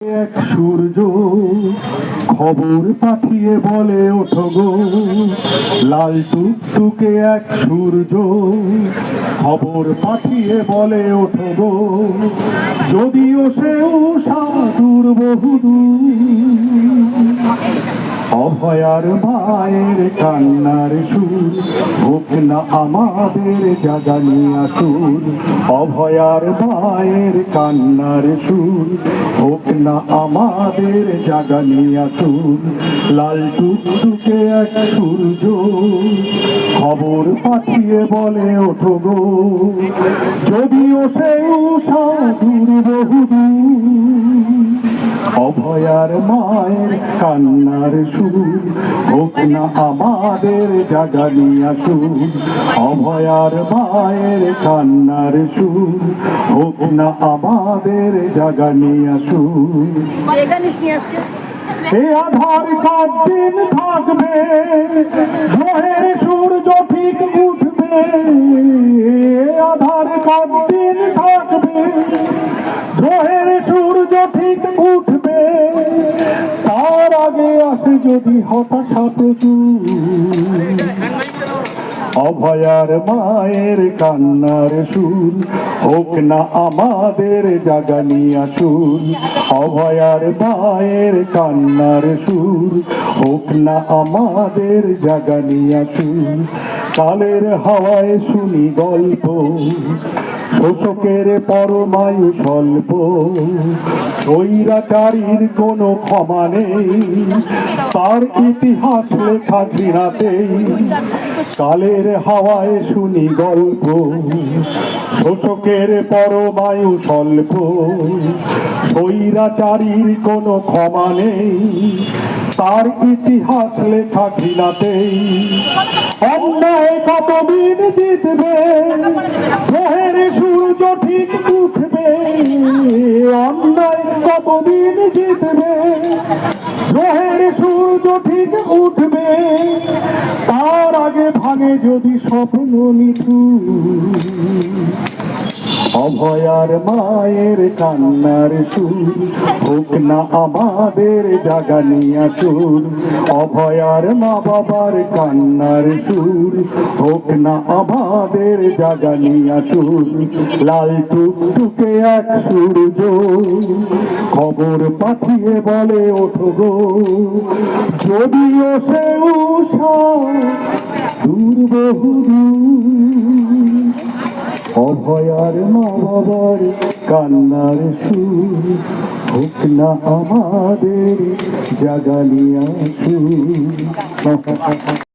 এক সূর্য খবর পাঠিয়ে বলে, ওঠো গো। লাল টুকটুকে এক সূর্য খবর পাঠিয়ে বলে, ওঠো গো। যদিও সেও সাধুর বহুদূর অভয়ার মায়ের কান্নার সুর হোক না আমাদের জাগানিয়া সুর। অভয়ার মায়ের কান্নার সুর হোক না আমাদের জাগানিয়া সুর। লাল টুকটুকে এক সূর্য, খবর পাঠিয়ে বলে, ওঠো গো। যদিও সেও অভয়ার মায়ের কান্নার সুর হোক না আমাদের জাগানিয়া সুর অভয়ার মায়ের কান্নার সুর হোক না আমাদের জাগানিয়া সুর এ আধার কদিন থাকবে? তার আগে আসে যদি হতাশা প্রচুর। অভয়ার মায়ের কান্নার সুর, হোক না আমাদের জাগানিয়া সুর, অভয়ার মায়ের কান্নার সুর, হোক না আমাদের জাগানিয়া সুর। কালের হাওয়ায় শুনি গল্প, শোষকের পরমায়ু স্বল্প। স্বৈরাচারীর কোনো ক্ষমা নেই, তার ইতিহাস লেখা ঘৃণাতেই। কালের হাওয়ায় শুনি গল্প শোষকের পরমায়ু স্বল্প। স্বৈরাচারীর কোনো ক্ষমা নেই, তার ইতিহাস লেখা ঘৃণাতেই অন্যায় কতদিন জিতবে? সূর্য ঠিক উঠবে। অন্যায় কতদিন জিতবে? গ্রহের সূর্য ঠিক উঠবে তার আগে ভাঙে যদি স্বপ্ন নিঠু। অভয়ার মায়ের কান্নার সুর হোক না আমাদের জাগানিয়া সুর। অভয়ার মা বাবার কান্নার সুর হোক না আমাদের জাগানিয়া সুর। লাল টুকটুকে এক সূর্য, খবর পাঠিয়ে বলে, ওঠো গো। যদিও সে উষা দূর বহু অভয়ার মা বাবার কান্নার সুর হোক না আমাদের জাগানিয়া সুর।